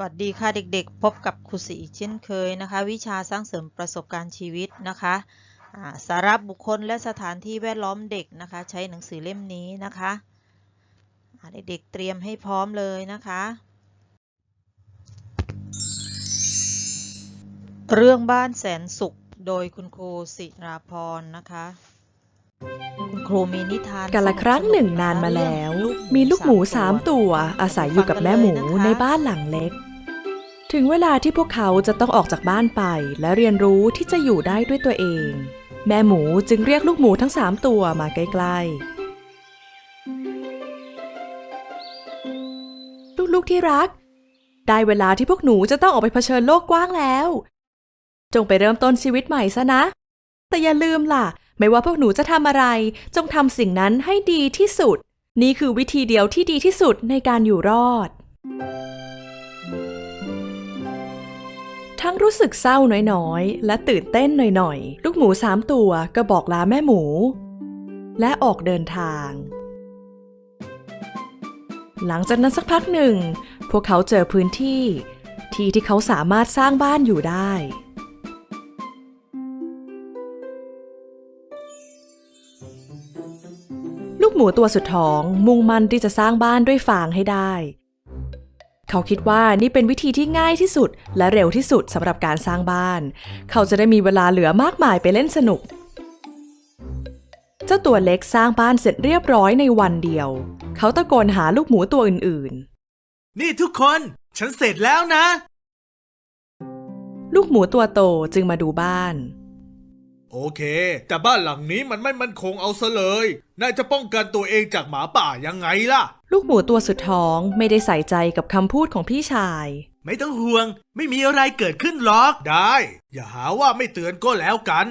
วัสดีค่ะเด็กๆ พบกับครูศรีอีกเช่นเคยนะคะ วิชาสร้างเสริมประสบการณ์ชีวิตนะคะอ่าสาระบุคคลและสถานที่แวดล้อมเด็กนะคะ ใช้หนังสือเล่มนี้นะคะอ่าเด็กๆเตรียมให้พร้อมเลยนะคะ เรื่องบ้านแสนสุขโดยคุณครูศิราพรนะคะคุณครูมีนิทานกาละครั้งหนึ่งนานมาแล้ว มีลูกหมูสามตัวอาศัยอยู่กับแม่หมูในบ้านหลังเล็ก ถึงเวลาที่พวกเขาจะต้องออกจากบ้านไป และเรียนรู้ที่จะอยู่ได้ด้วยตัวเอง แม่หมูจึงเรียกลูกหมูทั้งสามตัวมาใกล้ๆ ลูกๆที่รัก ได้เวลาที่พวกหนูจะต้องออกไปเผชิญโลกกว้างแล้ว จงไปเริ่มต้นชีวิตใหม่ซะนะ แต่อย่าลืมล่ะ ไม่ว่าพวกหนูจะทำอะไร จงทำสิ่งนั้นให้ดีที่สุด นี่คือวิธีเดียวที่ดีที่สุดในการอยู่รอด ทั้งรู้สึกเศร้าน้อยๆ และตื่นเต้นหน่อยๆ ลูกหมูสามตัวก็บอกลาแม่หมู และออกเดินทาง หลังจากนั้นสักพักหนึ่ง พวกเขาเจอพื้นที่ ที่ที่เขาสามารถสร้างบ้านอยู่ได้ ลูกหมูตัวสุดท้องมุ่งมั่นที่จะสร้างบ้านด้วยฟางให้ได้ เขาคิดว่านี่เป็นวิธีที่ง่ายที่สุด และเร็วที่สุดสำหรับการสร้างบ้าน เขาจะได้มีเวลาเหลือมากมายไปเล่นสนุก เจ้าตัวเล็กสร้างบ้านเสร็จเรียบร้อยในวันเดียว เขาตะโกนหาลูกหมูตัวอื่นนี่ทุกคน ฉันเสร็จแล้วนะๆลูกหมูตัวโตจึงมาดูบ้าน โอเค แต่บ้านหลังนี้มันไม่มั่นคงเอาซะเลยนายจะป้องกันตัวเองจากหมาป่ายังไงล่ะ ลูกหมูตัวสุดท้องไม่ได้ใส่ใจกับคำพูดของพี่ชาย ไม่ต้องห่วง ไม่มีอะไรเกิดขึ้นหรอก ได้ อย่าหาว่าไม่เตือนก็แล้วกัน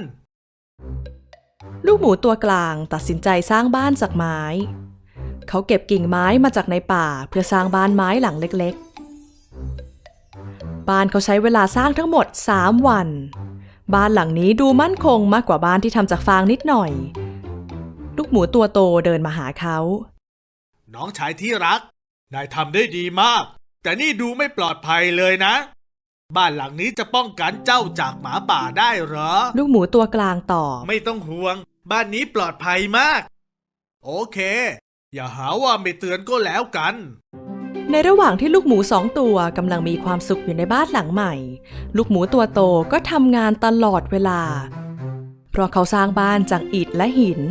ลูกหมูตัวกลางตัดสินใจสร้างบ้านจากไม้ เขาเก็บกิ่งไม้มาจากในป่าเพื่อสร้างบ้านไม้หลังเล็กๆ บ้านเขาใช้เวลาสร้างทั้งหมด 3 วัน บ้านหลังนี้ดูมั่นคงมากกว่าบ้านที่ทำจากฟางนิดหน่อย ลูกหมูตัวโตเดินมาหาเขา น้องชายที่รัก นายทำได้ดีมาก แต่นี่ดูไม่ปลอดภัยเลยนะ บ้านหลังนี้จะป้องกันเจ้าจากหมาป่าได้เหรอ ลูกหมูตัวกลางตอบ ไม่ต้องห่วง บ้านนี้ปลอดภัยมาก โอเค อย่าหาว่าไม่เตือนก็แล้วกัน ในระหว่างที่ลูกหมูสองตัวกำลังมีความสุขอยู่ในบ้านหลังใหม่ ลูกหมูตัวโตก็ทำงานตลอดเวลา เพราะเขาสร้างบ้านจากอิฐและหิน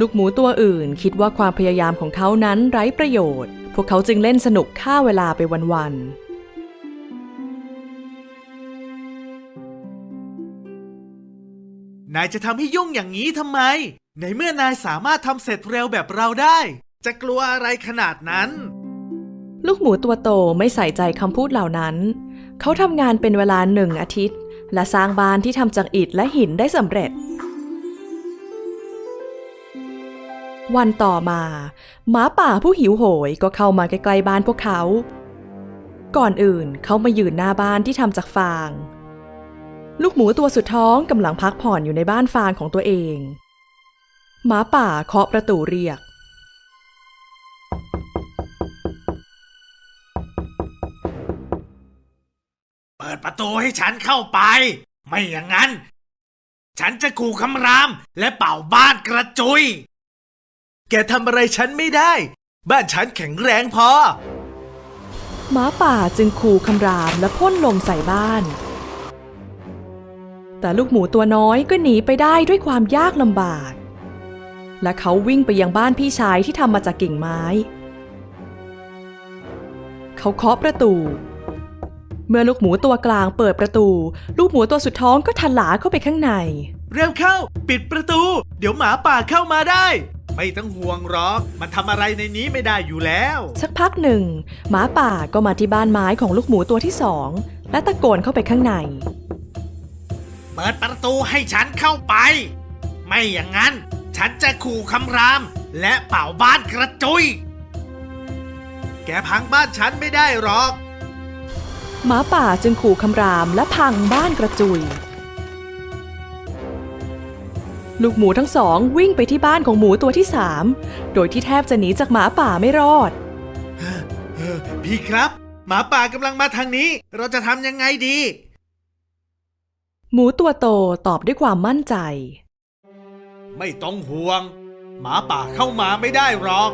ลูกหมูตัวอื่นคิดว่าความพยายามของเขานั้นไร้ประโยชน์ พวกเขาจึงเล่นสนุกฆ่าเวลาไปวันๆนายจะทำให้ยุ่งอย่างนี้ทำไม ในเมื่อนายสามารถทำเสร็จเร็วแบบเราได้ จะกลัวอะไรขนาดนั้น ลูกหมูตัวโตไม่ใส่ใจคำพูดเหล่านั้น เขาทำงานเป็นเวลาหนึ่งอาทิตย์ และสร้างบ้านที่ทำจากอิฐและหินได้สำเร็จ วันต่อมาหมาป่าผู้หิวโหยก็เข้ามาใกล้ๆบ้านพวกเขา ก่อนอื่นเขามายืนหน้าบ้านที่ทำจากฟาง ลูกหมูตัวสุดท้องกำลังพักผ่อนอยู่ในบ้านฟางของตัวเองหมาป่าเคาะประตูเรียก ปิดประตูให้ฉันเข้าไป ไม่อย่างนั้น ฉันจะขู่คำรามและเป่าบ้านกระจุย แกทำอะไรฉันไม่ได้ บ้านฉันแข็งแรงพอ หมาป่าจึงขู่คำรามและพ่นลมใส่บ้าน แต่ลูกหมูตัวน้อยก็หนีไปได้ด้วยความยากลำบาก และเขาวิ่งไปยังบ้านพี่ชายที่ทำมาจากกิ่งไม้ เขาเคาะประตู เมื่อลูกหมูตัวกลางเปิดประตู ลูกหมูตัวสุดท้องก็ทะลาเข้าไปข้างใน เร็วเข้า ปิดประตู เดี๋ยวหมาป่าเข้ามาได้ ไม่ต้องห่วงหรอก มันทำอะไรในนี้ไม่ได้อยู่แล้ว สักพักหนึ่ง หมาป่าก็มาที่บ้านไม้ของลูกหมูตัวที่สองและตะโกนเข้าไปข้างใน เปิดประตูให้ฉันเข้าไป ไม่อย่างนั้น ฉันจะขู่คำราม และเป่าบ้านกระจุย แกพังบ้านฉันไม่ได้หรอก หมาป่าจึงขู่คำรามและพังบ้านกระจุย ลูกหมูทั้งสองวิ่งไปที่บ้านของหมูตัวที่สามโดยที่แทบจะหนีจากหมาป่าไม่รอดเออพพี่ครับ หมาป่ากำลังมาทางนี้ เราจะทำยังไงดี หมูตัวโตตอบด้วยความมั่นใจ ไม่ต้องห่วง หมาป่าเข้ามาไม่ได้หรอก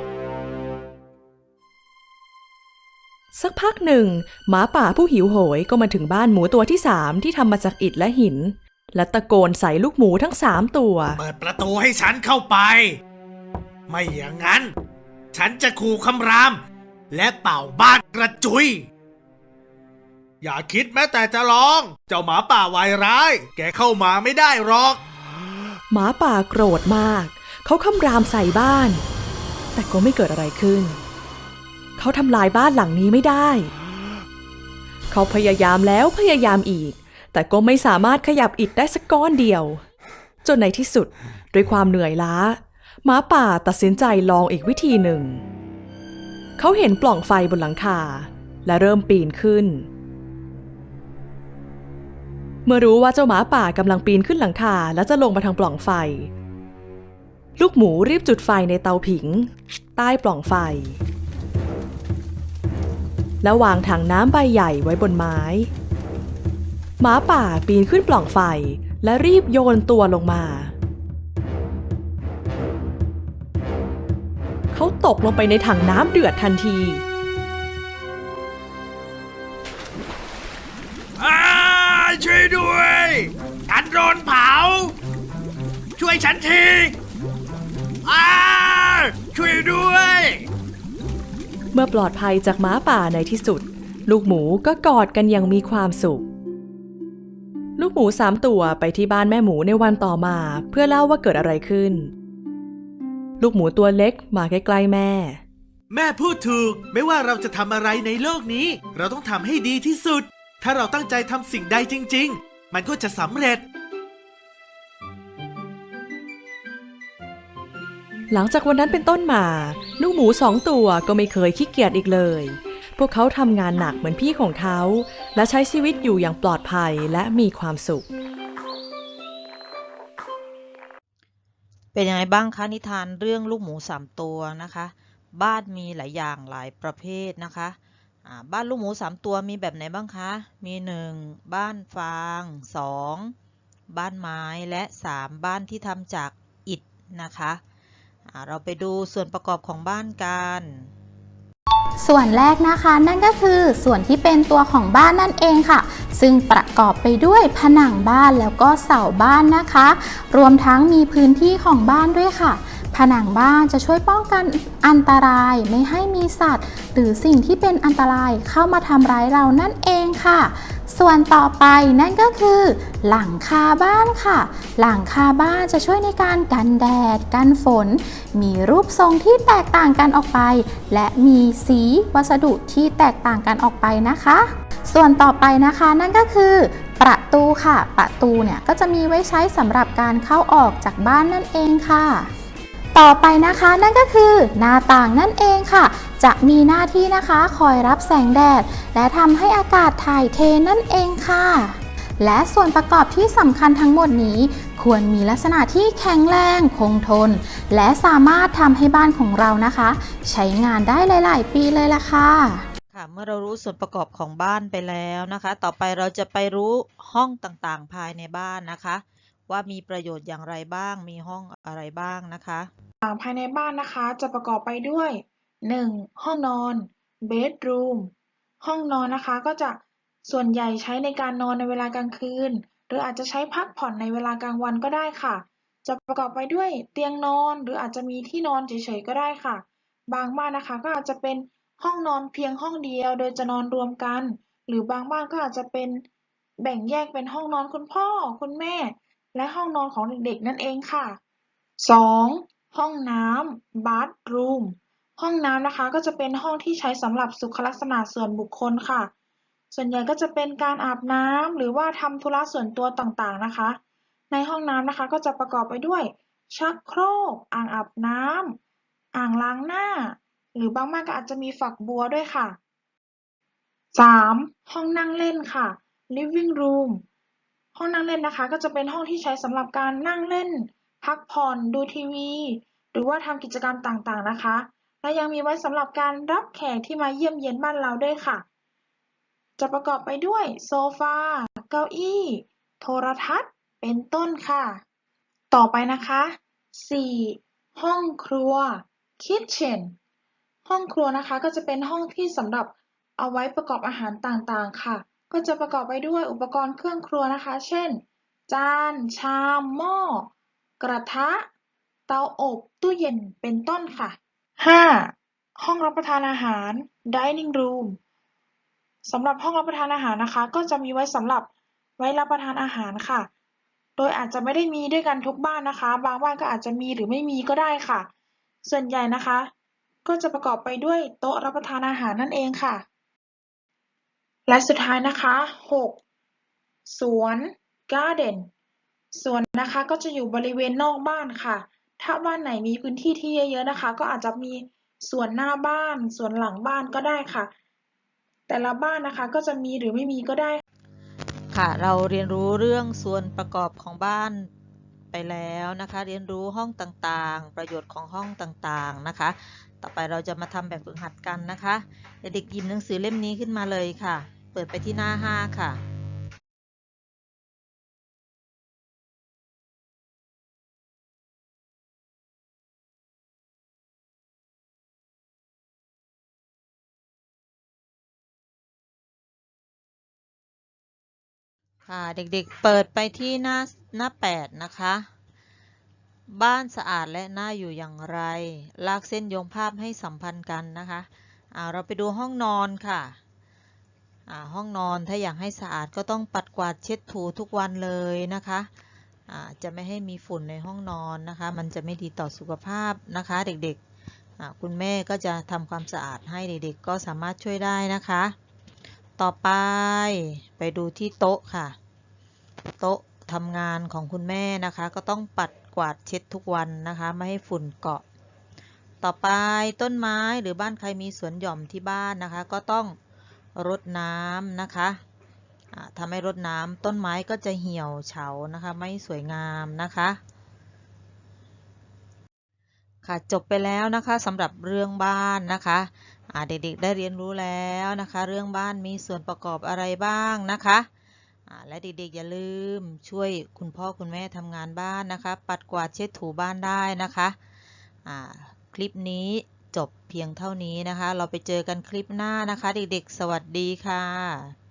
สักพักหนึ่ง หมาป่าผู้หิวโหยก็มาถึงบ้านหมูตัวที่สามที่ทำมาจากอิฐและหิน และตะโกนใส่ลูกหมูทั้งสามตัว เปิดประตูให้ฉันเข้าไป ไม่อย่างนั้น ฉันจะขู่คำราม และเป่าบ้านกระจุย อย่าคิดแม้แต่จะลอง เจ้าหมาป่าวายร้าย แกเข้ามาไม่ได้หรอก หมาป่าโกรธมาก เขาคำรามใส่บ้าน แต่ก็ไม่เกิดอะไรขึ้น เขาทำลายบ้านหลังนี้ไม่ได้ เขาพยายามแล้วพยายามอีก แต่ก็ไม่สามารถขยับอิฐได้สักก้อนเดียว จนในที่สุดด้วยความเหนื่อยล้าหมาป่าตัดสินใจลองอีกวิธีหนึ่ง เขาเห็นปล่องไฟบนหลังคา และเริ่มปีนขึ้น เมื่อรู้ว่าเจ้าหมาป่ากำลังปีนขึ้นหลังคาและจะลงมาทางปล่องไฟ ลูกหมูรีบจุดไฟในเตาผิง ใต้ปล่องไฟ แล้ววางถังน้ำใบใหญ่ไว้บนไม้ หมาป่าปีนขึ้นปล่องไฟ และรีบโยนตัวลงมา เขาตกลงไปในถังน้ำเดือดทันทีช่วยด้วย ฉันโดนเผา ช่วยฉันที เมื่อปลอดภัยจากหมาป่าในที่สุด ลูกหมูก็กอดกันอย่างมีความสุข ลูกหมูสามตัวไปที่บ้านแม่หมูในวันต่อมา เพื่อเล่าว่าเกิดอะไรขึ้น ลูกหมูตัวเล็กมาใกล้ๆแม่ แม่พูดถูกไม่ว่าเราจะทำอะไรในโลกนี้ เราต้องทำให้ดีที่สุด ถ้าเราตั้งใจทำสิ่งใดจริง ๆ มันก็จะสำเร็จ หลังจากวันนั้นเป็นต้นมาลูกหมูสองตัวก็ไม่เคยขี้เกียจอีกเลย พวกเขาทำงานหนักเหมือนพี่ของเขา และใช้ชีวิตอยู่อย่างปลอดภัยและมีความสุข เป็นยังไงบ้างคะนิทานเรื่องลูกหมูสามตัวนะคะ บ้านมีหลายอย่างหลายประเภทนะคะบ้านลูกหมูสามตัวมีแบบไหนบ้างคะ มีหนึ่งบ้านฟางสองบ้านไม้และสามบ้านที่ทำจากอิฐนะคะ เราไปดูส่วนประกอบของบ้านกัน ส่วนแรกนะคะนั่นก็คือส่วนที่เป็นตัวของบ้านนั่นเองค่ะ ซึ่งประกอบไปด้วยผนังบ้านแล้วก็เสาบ้านนะคะ รวมทั้งมีพื้นที่ของบ้านด้วยค่ะผนังบ้านจะช่วยป้องกันอันตรายไม่ให้มีสัตว์ หรือสิ่งที่เป็นอันตรายเข้ามาทำร้ายเรานั่นเองค่ะ ส่วนต่อไปนั่นก็คือ หลังคาบ้านค่ะ หลังคาบ้านจะช่วยในการกันแดด กันฝน มีรูปทรงที่แตกต่างกันออกไป และมีสีวัสดุที่แตกต่างกันออกไปนะคะ ส่วนต่อไปนะคะนั่นก็คือประตูค่ะ ประตูเนี่ยก็จะมีไว้ใช้สำหรับการเข้าออกจากบ้านนั่นเองค่ะ ต่อไปนะคะนั่นก็คือหน้าต่างนั่นเองค่ะ จะมีหน้าที่นะคะคอยรับแสงแดด และทำให้อากาศถ่ายเทนั่นเองค่ะ และส่วนประกอบที่สำคัญทั้งหมดนี้ ควรมีลักษณะที่แข็งแรง คงทน และสามารถทำให้บ้านของเรานะคะ ใช้งานได้หลาย ๆ ปีเลยล่ะค่ะค่ะเมื่อเรารู้ส่วนประกอบของบ้านไปแล้วนะคะ ต่อไปเราจะไปรู้ห้องต่างๆ ภายในบ้านนะคะ ว่ามีประโยชน์อย่างไรบ้าง มีห้องอะไรบ้างนะคะต่างภายในบ้านนะคะจะประกอบไปด้วย 1. ห้องนอน bedroom ห้องนอนนะคะก็จะส่วนใหญ่ใช้ในการนอนในเวลากลางคืน หรืออาจจะใช้พักผ่อนในเวลากลางวันก็ได้ค่ะ จะประกอบไปด้วยเตียงนอนหรืออาจจะมีที่นอนเฉยๆก็ได้ค่ะ บางบ้านนะคะก็อาจจะเป็นห้องนอนเพียงห้องเดียว โดยจะนอนรวมกัน หรือบางบ้านก็อาจจะเป็นแบ่งแยกเป็นห้องนอนคุณพ่อคุณแม่ และห้องนอนของเด็กๆนั่นเองค่ะ 2. ห้องน้ำ bathroom ห้องน้ำนะคะก็จะเป็นห้องที่ใช้สำหรับสุขลักษณะส่วนบุคคลค่ะ ส่วนใหญ่ก็จะเป็นการอาบน้ำหรือว่าทำธุระส่วนตัวต่างๆนะคะ ในห้องน้ำนะคะก็จะประกอบไปด้วย ชักโครก อ่างอาบน้ำอ่างล้างหน้า หรือบางบ้านก็อาจจะมีฝักบัวด้วยค่ะ 3. ห้องนั่งเล่นค่ะ living room ห้องนั่งเล่นนะคะก็จะเป็นห้องที่ใช้สำหรับการนั่งเล่น พักผ่อน ดูทีวี หรือว่าทำกิจกรรมต่างๆนะคะ และยังมีไว้สำหรับการรับแขกที่มาเยี่ยมเยียนบ้านเราด้วยค่ะ จะประกอบไปด้วยโซฟา เก้าอี้ โทรทัศน์ เป็นต้นค่ะ ต่อไปนะคะ 4. ห้องครัว kitchen ห้องครัวนะคะก็จะเป็นห้องที่สำหรับเอาไว้ประกอบอาหารต่างๆค่ะ ก็จะประกอบไปด้วยอุปกรณ์เครื่องครัวนะคะ เช่น จาน ชาม หม้อ กระทะ เตาอบ ตู้เย็น เป็นต้นค่ะ 5. ห้องรับประทานอาหาร dining room สำหรับห้องรับประทานอาหารนะคะ ก็จะมีไว้สำหรับไว้รับประทานอาหารค่ะ โดยอาจจะไม่ได้มีด้วยกันทุกบ้านนะคะ บางบ้านก็อาจจะมีหรือไม่มีก็ได้ค่ะ ส่วนใหญ่นะคะ ก็จะประกอบไปด้วยโต๊ะรับประทานอาหารนั่นเองค่ะ และสุดท้ายนะคะ 6. สวน garden สวนนะคะก็จะอยู่บริเวณนอกบ้านค่ะ ถ้าบ้านไหนมีพื้นที่ที่เยอะๆนะคะ ก็อาจจะมีส่วนหน้าบ้าน ส่วนหลังบ้านก็ได้ค่ะ แต่ละบ้านนะคะก็จะมีหรือไม่มีก็ได้ ค่ะ เราเรียนรู้เรื่องส่วนประกอบของบ้านไปแล้วนะคะ เรียนรู้ห้องต่างๆ ประโยชน์ของห้องต่างๆนะคะ ต่อไปเราจะมาทำแบบฝึกหัดกันนะคะ เด็กๆหยิบหนังสือเล่มนี้ขึ้นมาเลยค่ะ เปิดไปที่หน้า 5 ค่ะ ค่ะเด็กๆเปิดไปที่หน้าหน้า 8 นะคะ บ้านสะอาดและน่าอยู่อย่างไร ลากเส้นโยงภาพให้สัมพันธ์กันนะคะอ่าเราไปดูห้องนอนค่ะอ่าห้องนอนถ้าอยากให้สะอาดก็ต้องปัดกวาดเช็ดถูทุกวันเลยนะคะอ่าจะไม่ให้มีฝุ่นในห้องนอนนะคะ มันจะไม่ดีต่อสุขภาพนะคะ เด็กๆคุณแม่ก็จะทำความสะอาดให้เด็กๆก็สามารถช่วยได้นะคะ ต่อไปไปดูที่โต๊ะค่ะ โต๊ะทำงานของคุณแม่นะคะ ก็ต้องปัดกวาดเช็ดทุกวันนะคะ ไม่ให้ฝุ่นเกาะ ต่อไปต้นไม้หรือบ้านใครมีสวนหย่อมที่บ้านนะคะ ก็ต้องรดน้ำนะคะอ่าถ้าไม่รดน้ำต้นไม้ก็จะเหี่ยวเฉานะคะ ไม่สวยงามนะคะ ค่ะจบไปแล้วนะคะสำหรับเรื่องบ้านนะคะเด็กๆได้เรียนรู้แล้วนะคะ เรื่องบ้านมีส่วนประกอบอะไรบ้างนะคะและเด็กๆอย่าลืมช่วยคุณพ่อคุณแม่ทำงานบ้านนะคะ ปัดกวาดเช็ดถูบ้านได้นะคะคลิปนี้จบเพียงเท่านี้นะคะ เราไปเจอกันคลิปหน้านะคะ เด็กๆ สวัสดีค่ะ